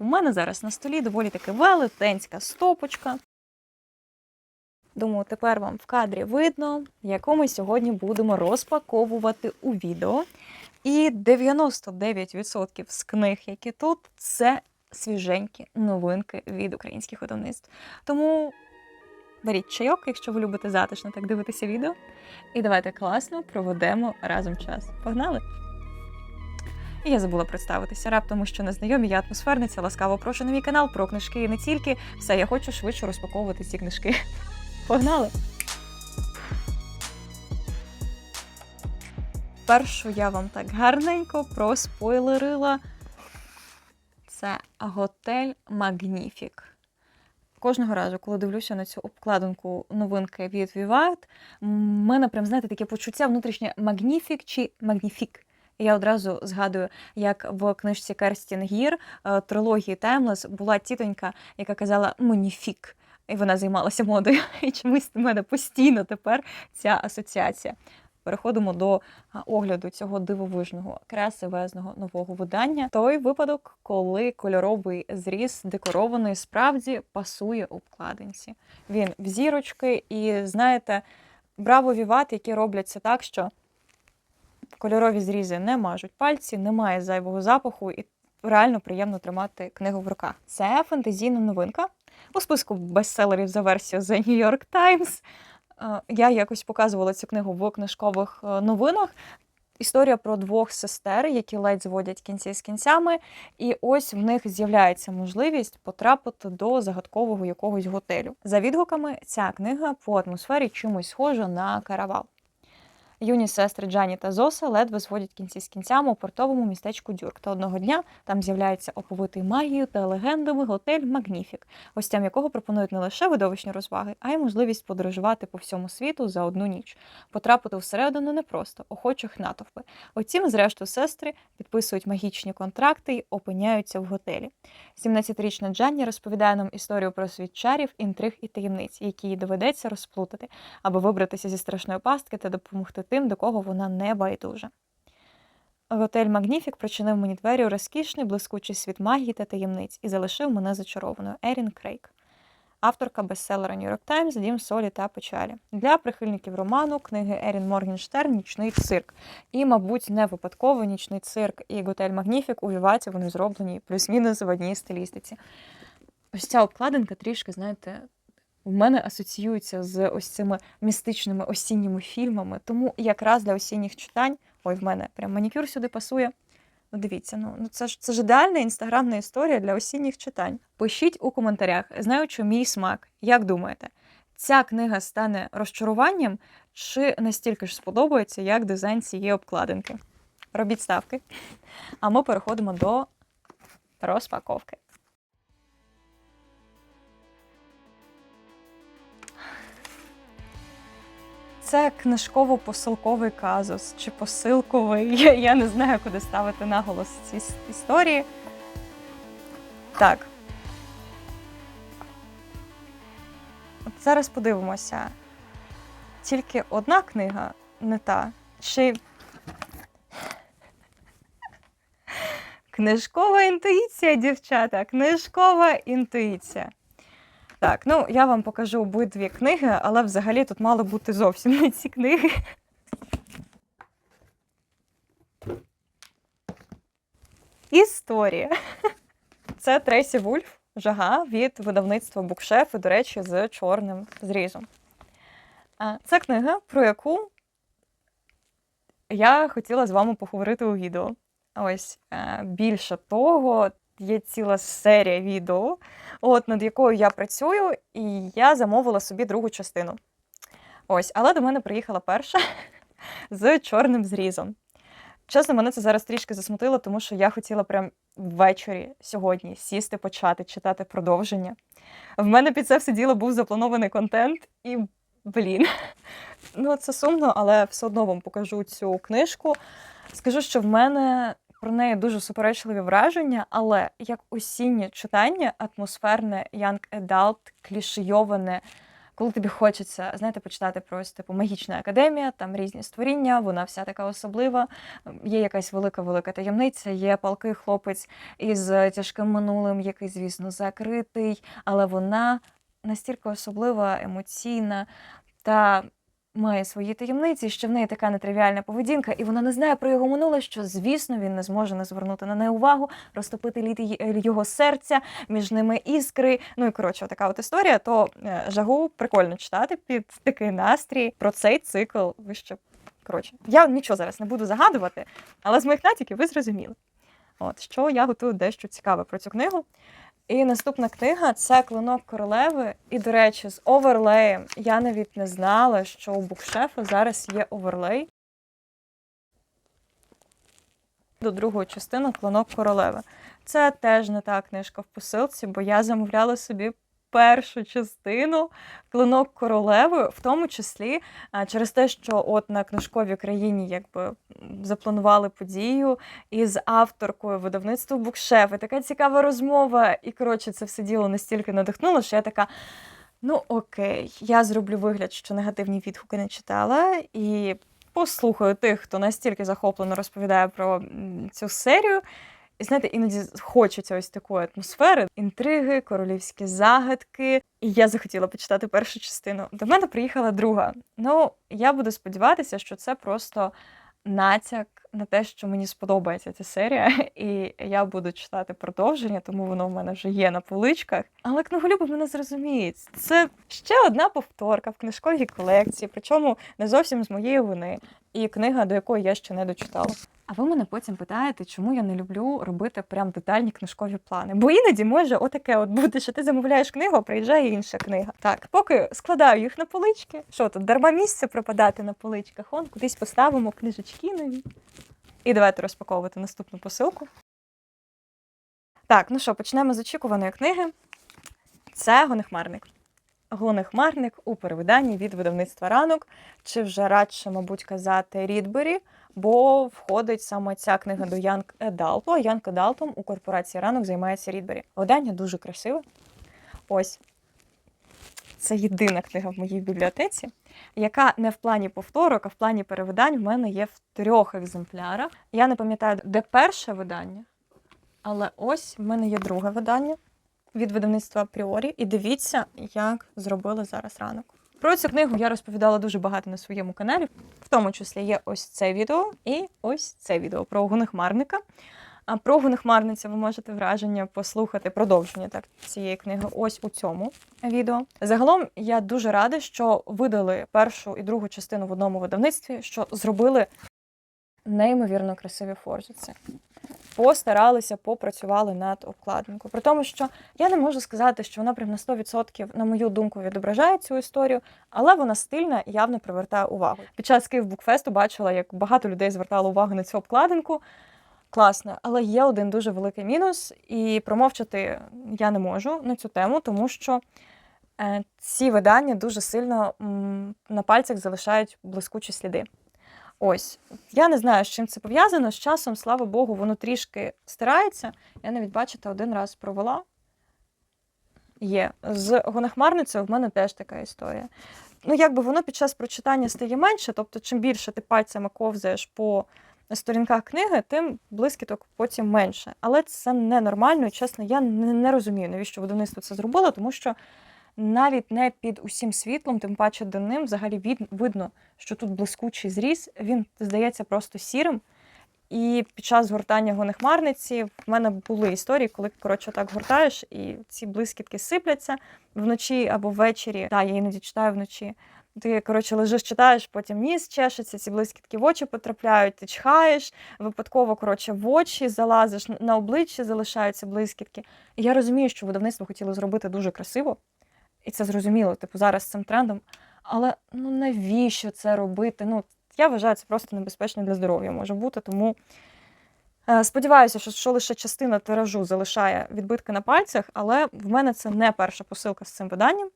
У мене зараз на столі доволі таки велетенська стопочка. Думаю, тепер вам в кадрі видно, яку ми сьогодні будемо розпаковувати у відео. І 99% з книг, які тут, це свіженькі новинки від українських видавництв. Тому беріть чайок, якщо ви любите затишно так дивитися відео. І давайте класно проведемо разом час. Погнали! І я забула представитися. Раптом, що незнайомі, я атмосферниця, ласкаво прошу на мій канал про книжки і не тільки. Все, я хочу швидше розпаковувати ці книжки. Погнали! Першу я вам так гарненько проспойлерила. Це готель Магніфік. Кожного разу, коли дивлюся на цю обкладинку новинки від Vivat, в мене прям, знаєте, таке почуття внутрішнє Магніфік чи Магніфік. Я одразу згадую, як в книжці Керстін Гір е, трилогії Таймлес була тітонька, яка казала Моніфік. І вона займалася модою. І чомусь в мене постійно тепер ця асоціація. Переходимо до огляду цього дивовижного, красивезного нового видання. Той випадок, коли кольоровий зріз декорований справді пасує обкладинці. Він в зірочки, і знаєте, браво віват, які роблять це так, що кольорові зрізи не мажуть пальці, немає зайвого запаху, і реально приємно тримати книгу в руках. Це фентезійна новинка у списку бестселерів за версією The New York Times. Е, Я якось показувала цю книгу в книжкових е, новинах. Історія про двох сестер, які ледь зводять кінці з кінцями, і ось в них з'являється можливість потрапити до загадкового якогось готелю. За відгуками, ця книга по атмосфері чимось схожа на каравал. Юні сестри Джані та Зоса ледве зводять кінці з кінцями у портовому містечку Дюрк. Та одного дня там з'являється оповитий магією та легендами готель Магніфік, гостям якого пропонують не лише видовищні розваги, а й можливість подорожувати по всьому світу за одну ніч. Потрапити всередину непросто, охочих натовпи. Утім, зрештою, сестри підписують магічні контракти й опиняються в готелі. 17-річна Джанні розповідає нам історію про світ чарів, інтриг і таємниць, які їй доведеться розплутати, аби вибратися зі страшної пастки та допомогти тим, до кого вона не байдужа. Готель Магніфік причинив мені двері у розкішний, блискучий світ магії та таємниць і залишив мене зачарованою. Ерін Крейг. Авторка бестселера York Times Дім солі та печалі. Для прихильників роману книги Ерін Моргенштерн Нічний цирк. І, мабуть, не випадково нічний цирк і готель Магніфік у Віваті вони зроблені плюс-мінус в одній стилістиці. Ось ця обкладинка трішки, знаєте, в мене асоціюється з ось цими містичними осінніми фільмами. Тому якраз для осінніх читань, ой, в мене прям манікюр сюди пасує. Ну, дивіться, ну, ну це ж це ж ідеальна інстаграмна історія для осінніх читань. Пишіть у коментарях, знаючи мій смак, як думаєте, ця книга стане розчаруванням чи настільки ж сподобається, як дизайн цієї обкладинки? Робіть ставки. А ми переходимо до розпаковки. Це книжково-посилковий казус чи посилковий. Я, я не знаю, куди ставити наголос ці історії. Так. От зараз подивимося. Тільки одна книга не та. Чи. Книжкова інтуїція, дівчата. Книжкова інтуїція. Так, ну я вам покажу обидві книги, але взагалі тут мало бути зовсім не ці книги. Історія. Це Трейсі Вульф, жага від видавництва Букшеф, і, до речі, з чорним зрізом. Це книга, про яку я хотіла з вами поговорити у відео. Ось е, більше того, є ціла серія відео, от над якою я працюю, і я замовила собі другу частину. Ось, але до мене приїхала перша з чорним зрізом. Чесно, мене це зараз трішки засмутило, тому що я хотіла прям ввечері сьогодні сісти, почати читати продовження. В мене під це все діло був запланований контент, і блін. Ну, це сумно, але все одно вам покажу цю книжку. Скажу, що в мене про неї дуже суперечливі враження, але як осіннє читання, атмосферне, young adult, клішейоване, коли тобі хочеться, знаєте, почитати про ось, типу магічна академія, там різні створіння, вона вся така особлива. Є якась велика велика таємниця, є палкий хлопець із тяжким минулим, який, звісно, закритий, але вона настільки особлива, емоційна та має свої таємниці, що в неї така нетривіальна поведінка, і вона не знає про його минуле, що, звісно, він не зможе не звернути на неї увагу, розтопити лід його серця, між ними іскри. Ну і коротше, така от історія. То е, жагу прикольно читати під такий настрій. Про цей цикл ви ще коротше. Я нічого зараз не буду загадувати, але з моїх натяків ви зрозуміли. От що я готую дещо цікаве про цю книгу. І наступна книга це Клинок королеви. І, до речі, з оверлеєм. Я навіть не знала, що у букшефу зараз є оверлей. До другої частини Клинок королеви. Це теж не та книжка в посилці, бо я замовляла собі першу частину Клинок королеви, в тому числі через те, що от на книжковій країні якби запланували подію із авторкою видавництва Букшеф. І така цікава розмова. І коротше, це все діло настільки надихнуло, що я така. Ну окей, я зроблю вигляд, що негативні відгуки не читала, і послухаю тих, хто настільки захоплено розповідає про цю серію. І знаєте, іноді хочеться ось такої атмосфери, інтриги, королівські загадки. І я захотіла почитати першу частину. До мене приїхала друга. Ну, я буду сподіватися, що це просто натяк на те, що мені сподобається ця серія, і я буду читати продовження, тому воно в мене вже є на поличках. Але книголюби мене зрозуміють. Це ще одна повторка в книжковій колекції, причому не зовсім з моєї вини, і книга, до якої я ще не дочитала. А ви мене потім питаєте, чому я не люблю робити прям детальні книжкові плани. Бо іноді може отаке от бути, що ти замовляєш книгу, а приїжджає інша книга. Так, поки складаю їх на полички. Що тут, дарма місце пропадати на поличках? Он кудись поставимо книжечки нові. І давайте розпаковувати наступну посилку. Так, ну що, почнемо з очікуваної книги. Це Гонехмарник. Гонехмарник у перевиданні від видавництва ранок, чи вже радше, мабуть, казати Рідбері, бо входить саме ця книга до Янг Едалту. А Янг Едалтом у корпорації ранок займається Рідбері. Видання дуже красиве. Ось це єдина книга в моїй бібліотеці, яка не в плані повторок, а в плані перевидань в мене є в трьох екземплярах. Я не пам'ятаю, де перше видання, але ось в мене є друге видання від видавництва Апріорі. І дивіться, як зробили зараз ранок. Про цю книгу я розповідала дуже багато на своєму каналі, в тому числі є ось це відео і ось це відео про гунихмарника. А про гунихмарниця ви можете враження послухати продовження так, цієї книги ось у цьому відео. Загалом я дуже рада, що видали першу і другу частину в одному видавництві, що зробили неймовірно красиві форзиці. Постаралися, попрацювали над обкладинкою. При тому, що я не можу сказати, що вона прям на 100%, на мою думку, відображає цю історію, але вона стильна і явно привертає увагу. Під час Київ Букфесту бачила, як багато людей звертало увагу на цю обкладинку. Класно, але є один дуже великий мінус, і промовчати я не можу на цю тему, тому що е, ці видання дуже сильно на пальцях залишають блискучі сліди. Ось, я не знаю, з чим це пов'язано. З часом, слава Богу, воно трішки стирається. Я навіть, бачите, один раз провела. Є. З гонахмарницею в мене теж така історія. Ну, якби воно під час прочитання стає менше, тобто, чим більше ти пальцями ковзаєш по сторінках книги, тим блискіток потім менше. Але це ненормально, і чесно, я не, не розумію, навіщо видавництво це зробило, тому що навіть не під усім світлом, тим паче денним, взагалі від, видно, що тут блискучий зріз, він здається просто сірим. І під час гортання гонехмарниці в мене були історії, коли коротше так гортаєш, і ці блискітки сипляться вночі або ввечері. Так, я іноді читаю вночі. Ти, коротше, лежиш, читаєш, потім ніс чешеться, ці блискітки в очі потрапляють, ти чхаєш, випадково, коротше, в очі залазиш, на обличчі залишаються блискітки. І я розумію, що видавництво хотіло зробити дуже красиво, і це зрозуміло, типу, зараз цим трендом. Але ну навіщо це робити? Ну, я вважаю, це просто небезпечно для здоров'я може бути. Тому е, сподіваюся, що, що лише частина тиражу залишає відбитки на пальцях, але в мене це не перша посилка з цим виданням.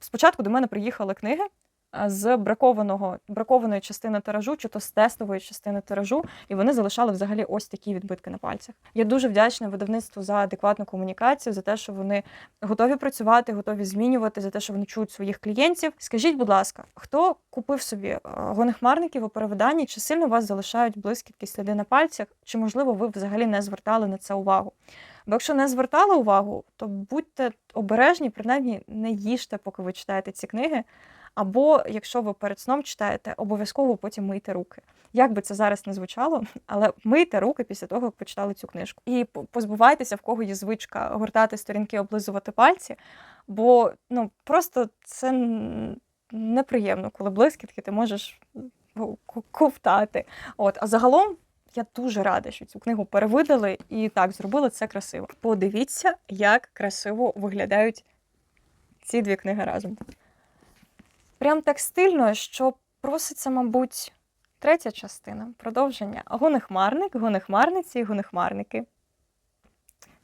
Спочатку до мене приїхали книги з бракованого бракованої частини тиражу, чи то з тестової частини тиражу, і вони залишали взагалі ось такі відбитки на пальцях. Я дуже вдячна видавництву за адекватну комунікацію, за те, що вони готові працювати, готові змінювати, за те, що вони чують своїх клієнтів. Скажіть, будь ласка, хто купив собі гонехмарників у перевиданні? Чи сильно вас залишають блискітки сліди на пальцях? Чи можливо ви взагалі не звертали на це увагу? Бо якщо не звертали увагу, то будьте обережні, принаймні не їжте, поки ви читаєте ці книги. Або якщо ви перед сном читаєте, обов'язково потім мийте руки. Як би це зараз не звучало, але мийте руки після того, як почитали цю книжку. І позбувайтеся, в кого є звичка гортати сторінки, облизувати пальці, бо ну просто це неприємно, коли блискітки ти можеш ковтати. От, а загалом. Я дуже рада, що цю книгу перевидали і так зробили це красиво. Подивіться, як красиво виглядають ці дві книги разом. Прям так стильно, що проситься, мабуть, третя частина продовження. Гонехмарник, гонехмарниці і гонехмарники.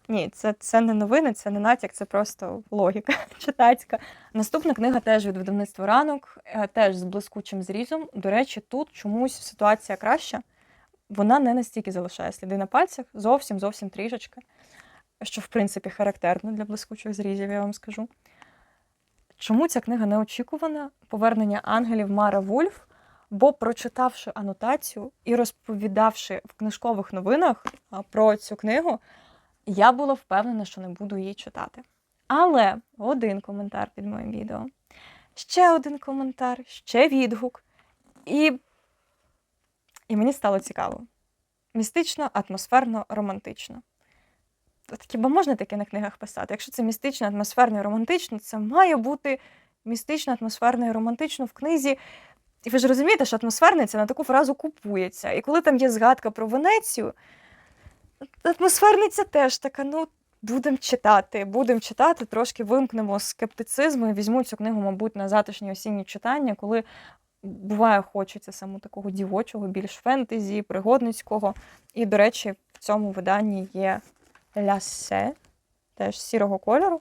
Ні, це, це не новини, це не натяк, це просто логіка читацька. Наступна книга теж від видавництва ранок, е, теж з блискучим зрізом. До речі, тут чомусь ситуація краща. Вона не настільки залишає сліди на пальцях, зовсім зовсім трішечки, що в принципі характерно для блискучих зрізів, я вам скажу. Чому ця книга неочікувана? Повернення ангелів Мара Вульф. Бо, прочитавши анотацію і розповідавши в книжкових новинах про цю книгу, я була впевнена, що не буду її читати. Але один коментар під моїм відео, ще один коментар, ще відгук. І, і мені стало цікаво. Містично, атмосферно, романтично. От хіба можна таке на книгах писати? Якщо це містично, атмосферно і романтично, це має бути містично, атмосферно і романтично в книзі. І ви ж розумієте, що атмосферниця на таку фразу купується. І коли там є згадка про Венецію, атмосферниця теж така, ну, будемо читати, будемо читати, трошки вимкнемо скептицизму і візьму цю книгу, мабуть, на затишні осінні читання, коли буває хочеться саме такого дівочого, більш фентезі, пригодницького. І, до речі, в цьому виданні є лясе, теж сірого кольору.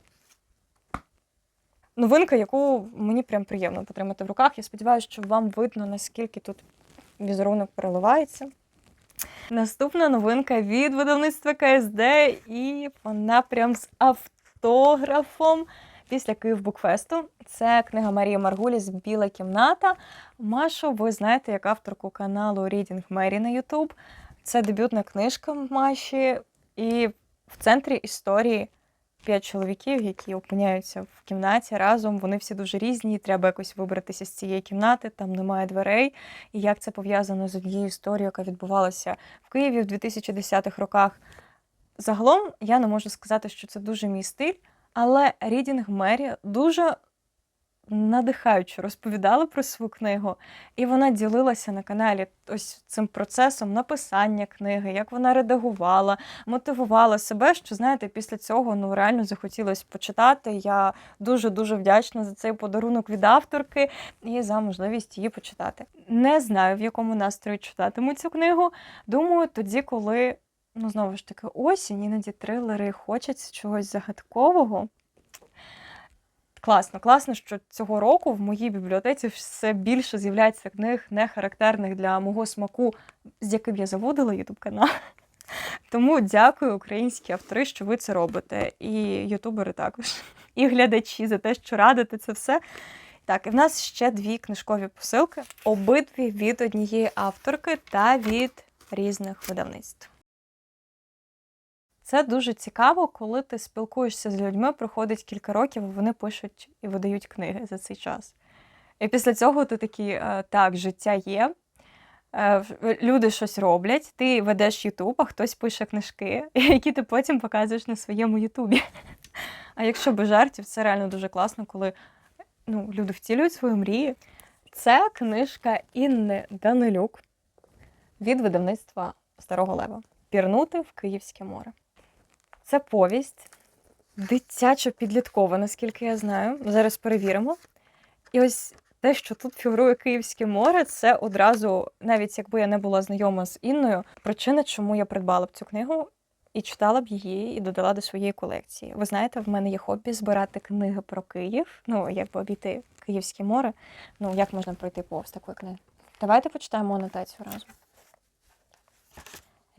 Новинка, яку мені прям приємно потримати в руках. Я сподіваюся, що вам видно, наскільки тут візерунок переливається. Наступна новинка від видавництва КСД, і вона прям з автографом після Київ Букфесту. Це книга Марії Маргуліс Біла кімната. Машу, ви знаєте, як авторку каналу Reading Mary на YouTube. Це дебютна книжка Маші, і в центрі історії п'ять чоловіків, які опиняються в кімнаті разом. Вони всі дуже різні. Треба якось вибратися з цієї кімнати, там немає дверей. І як це пов'язано з однією історією, яка відбувалася в Києві в 2010-х роках. Загалом я не можу сказати, що це дуже мій стиль, але Рідінг Мері дуже надихаюче розповідала про свою книгу, і вона ділилася на каналі ось цим процесом написання книги, як вона редагувала, мотивувала себе. Що знаєте, після цього ну реально захотілося почитати. Я дуже дуже вдячна за цей подарунок від авторки і за можливість її почитати. Не знаю, в якому настрої читатиму цю книгу. Думаю, тоді, коли ну знову ж таки осінь, іноді трилери хочеться чогось загадкового. Класно, класно, що цього року в моїй бібліотеці все більше з'являється книг, не характерних для мого смаку, з яким я заводила ютуб канал. Тому дякую українські автори, що ви це робите. І ютубери також, і глядачі за те, що радите це все. Так, і в нас ще дві книжкові посилки, обидві від однієї авторки та від різних видавництв. Це дуже цікаво, коли ти спілкуєшся з людьми, проходить кілька років, вони пишуть і видають книги за цей час. І після цього ти такий, е, так, життя є, е, люди щось роблять, ти ведеш Ютуб, а хтось пише книжки, які ти потім показуєш на своєму Ютубі. А якщо без жартів, це реально дуже класно, коли ну, люди втілюють свої мрії. Це книжка Інни Данилюк від видавництва Старого Лева Пірнути в Київське море. Це повість дитячо-підліткова, наскільки я знаю. Зараз перевіримо. І ось те, що тут фігурує Київське море, це одразу, навіть якби я не була знайома з Інною, причина, чому я придбала б цю книгу. і читала б її і додала до своєї колекції. Ви знаєте, в мене є хобі збирати книги про Київ. Ну, якби обійти Київське море. Ну, як можна пройти повз такої книги? Давайте почитаємо анотацію разом.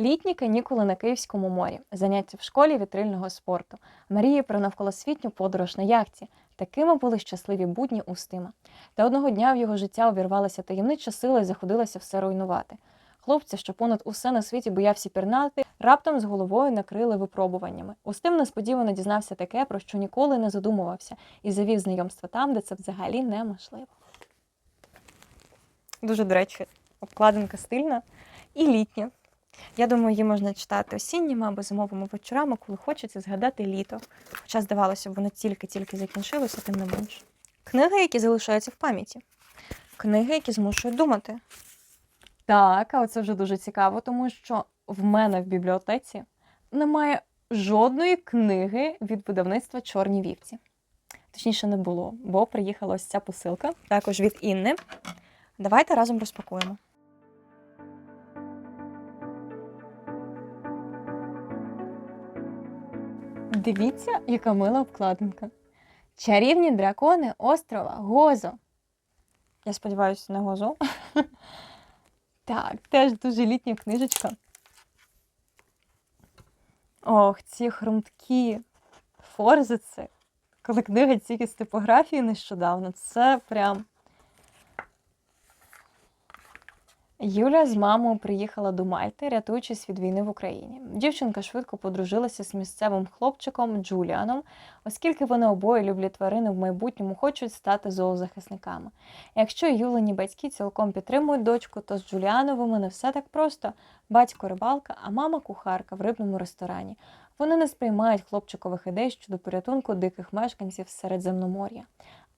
Літні канікули на Київському морі, заняття в школі вітрильного спорту, мрії про навколосвітню подорож на яхті. Такими були щасливі будні Устима. Та одного дня в його життя увірвалася таємнича сила і заходилася все руйнувати. Хлопця, що понад усе на світі боявся пірнати, раптом з головою накрили випробуваннями. Устим несподівано дізнався таке, про що ніколи не задумувався, і завів знайомство там, де це взагалі неможливо. Дуже, до речі, обкладинка стильна і літня. Я думаю, її можна читати осінніми або зимовими вечорами, коли хочеться згадати літо. Хоча, здавалося б, воно тільки-тільки закінчилося, тим не менше. Книги, які залишаються в пам'яті. Книги, які змушують думати. Так, а оце вже дуже цікаво, тому що в мене в бібліотеці немає жодної книги від видавництва Чорні вівці. Точніше, не було, бо приїхала ось ця посилка, також від Інни. Давайте разом розпакуємо. Дивіться, яка мила обкладинка. Чарівні дракони острова Гозо. Я сподіваюся, не Гозо. Так, теж дуже літня книжечка. Ох, ці хрумткі форзици. Коли книга тільки з типографії нещодавно, це прям. Юля з мамою приїхала до Мальти, рятуючись від війни в Україні. Дівчинка швидко подружилася з місцевим хлопчиком Джуліаном, оскільки вони обоє люблять тварини в майбутньому хочуть стати зоозахисниками. Якщо Юлені батьки цілком підтримують дочку, то з Джуліановими не все так просто. Батько рибалка, а мама кухарка в рибному ресторані. Вони не сприймають хлопчикових ідей щодо порятунку диких мешканців Середземномор'я.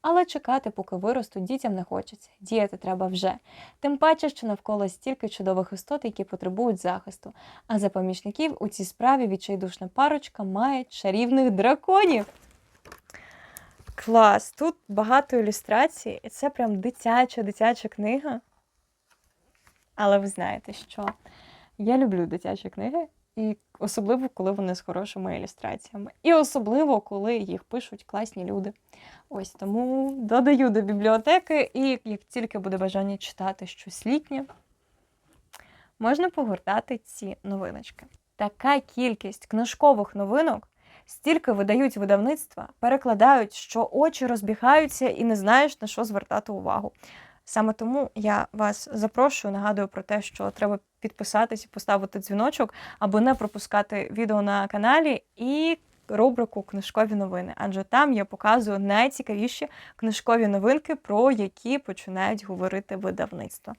Але чекати, поки виростуть, дітям не хочеться. Діяти треба вже. Тим паче, що навколо стільки чудових істот, які потребують захисту. А за помічників у цій справі відчайдушна парочка має чарівних драконів. Клас! Тут багато ілюстрацій, і це прям дитяча, дитяча книга. Але ви знаєте, що я люблю дитячі книги, і особливо, коли вони з хорошими ілюстраціями. І особливо, коли їх пишуть класні люди. Ось тому додаю до бібліотеки, і як тільки буде бажання читати щось літнє, можна погортати ці новиночки. Така кількість книжкових новинок, стільки видають видавництва, перекладають, що очі розбігаються і не знаєш на що звертати увагу. Саме тому я вас запрошую, нагадую про те, що треба підписатись і поставити дзвіночок, аби не пропускати відео на каналі і рубрику Книжкові новини, адже там я показую найцікавіші книжкові новинки, про які починають говорити видавництво.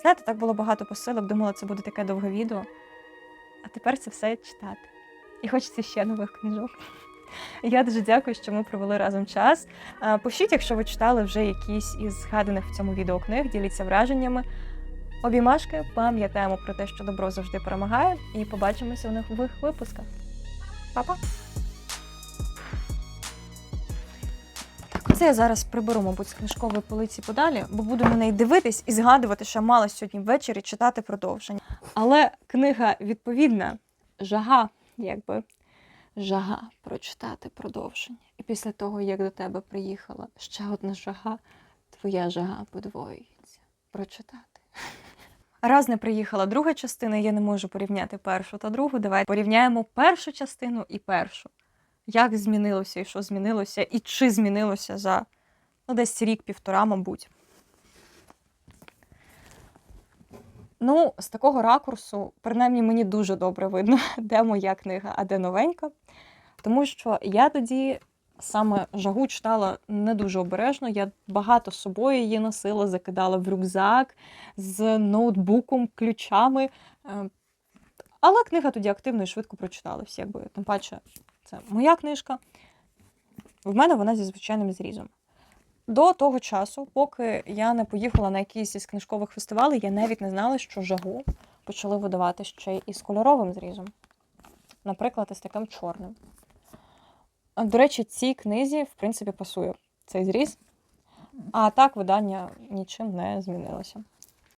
Знаєте, так було багато посилок, думала, це буде таке довге відео. А тепер це все читати. І хочеться ще нових книжок. Я дуже дякую, що ми провели разом час. Е, Пишіть, якщо ви читали вже якісь із згаданих в цьому відео книг, діліться враженнями. Обіймашки, пам'ятаємо про те, що добро завжди перемагає, і побачимося в нових випусках. Па-па! Оце я зараз приберу, мабуть, з книжкової полиці подалі, бо буду на неї дивитись і згадувати, що мала сьогодні ввечері читати продовження. Але книга відповідна, жага, якби жага прочитати продовження. І після того, як до тебе приїхала ще одна жага, твоя жага подвоюється. Прочитати. Раз не приїхала друга частина, я не можу порівняти першу та другу. Давай порівняємо першу частину і першу. Як змінилося і що змінилося, і чи змінилося за ну, десь рік-півтора, мабуть. Ну, з такого ракурсу, принаймні, мені дуже добре видно, де моя книга, а де новенька. Тому що я тоді саме жагу читала не дуже обережно. Я багато з собою її носила, закидала в рюкзак з ноутбуком, ключами. Е, Але книга тоді активно і швидко прочиталась. Якби, тим паче, це моя книжка. В мене вона зі звичайним зрізом. До того часу, поки я не поїхала на якийсь із книжкових фестивалей, я навіть не знала, що жагу почали видавати ще й із кольоровим зрізом. Наприклад, із таким чорним. До речі, цій книзі, в принципі, пасує цей зріз. А так видання нічим не змінилося.